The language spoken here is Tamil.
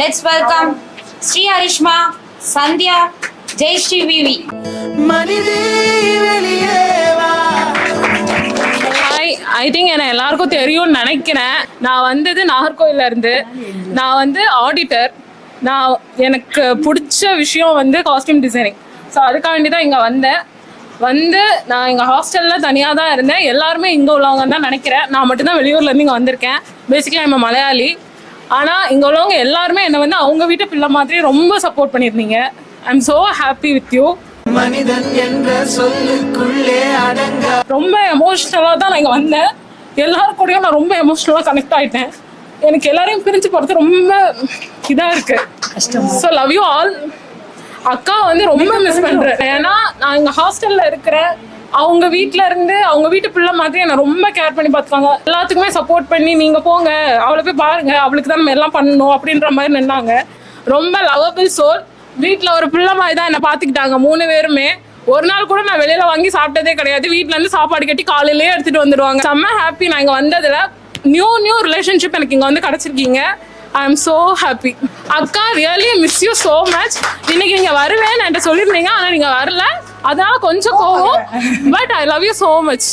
Let's welcome Sri Harishma Sandhya Jayashree Vivi I think என்ன எல்லாருக்கும் தெரியும்னு நினைக்கிறேன். நான் வந்தது நாகர்கோயில்ல இருந்து. நான் வந்து ஆடிட்டர் நான் எனக்கு பிடிச்ச விஷயம் வந்து காஸ்டியூம் டிசைனிங் ஸோ அதுக்காக வேண்டி தான் இங்கே வந்தேன். வந்து நான் எங்கள் ஹாஸ்டலில் தனியாக தான் இருந்தேன். எல்லாருமே இங்கே உள்ளவங்க தான் நினைக்கிறேன். நான் மட்டும்தான் வெளியூர்லேருந்து இங்கே வந்திருக்கேன். பேசிக்கலாக நம்ம மலையாளி ஆனால் இங்கே உள்ளவங்க எல்லாருமே என்னை வந்து அவங்க வீட்டு பிள்ளை மாதிரி ரொம்ப சப்போர்ட் பண்ணியிருந்தீங்க. I am so happy with you மனிதன் என்ற சொல்லுக்குள்ளே அடங்க. ரொம்ப எமோஷ்னலாக தான் நான் இங்கே வந்தேன். எல்லாரும் கூடயும் நான் ரொம்ப எமோஷ்னலாக கனெக்ட் ஆயிட்டேன். எனக்கு எல்லாரையும் பிரிஞ்சு போகிறது ரொம்ப இதாக இருக்கு. ஸோ லவ் யூ ஆல் அக்கா வந்து ரொம்ப மிஸ் பண்ணுறேன் ஏன்னா நான் இங்கே ஹாஸ்டலில் இருக்கிறேன். அவங்க வீட்டில் இருந்து அவங்க வீட்டு பிள்ளை மாதிரி என்னை ரொம்ப கேர் பண்ணி பார்த்துக்காங்க எல்லாத்துக்குமே சப்போர்ட் பண்ணி நீங்கள் போங்க அவளை போய் பாருங்க அவளுக்கு தான் நம்ம எல்லாம் பண்ணணும் அப்படின்ற மாதிரி நின்னாங்க. ரொம்ப லவபிள் சோல் வீட்டில் ஒரு பிள்ளை மாதிரி தான் என்னை பார்த்துக்கிட்டாங்க மூணு பேருமே. ஒரு நாள் கூட நான் வெளியில வாங்கி சாப்பிட்டதே கிடையாது. வீட்டுல இருந்து சாப்பாடு கட்டி காலையிலேயே எடுத்துட்டு வந்துடுவாங்க. செம்ம ஹாப்பி நான் இங்க வந்ததுல நியூ நியூ ரிலேஷன்ஷிப் எனக்கு இங்க வந்து கிடைச்சிருக்கீங்க. ஐ எம் சோ ஹாப்பி அக்கா really miss you so much இன்னைக்கு நீங்க வருவேன் என்கிட்ட சொல்லியிருந்தீங்க. நீங்க வரல. அதனால கொஞ்சம் கோவம். But I love you so much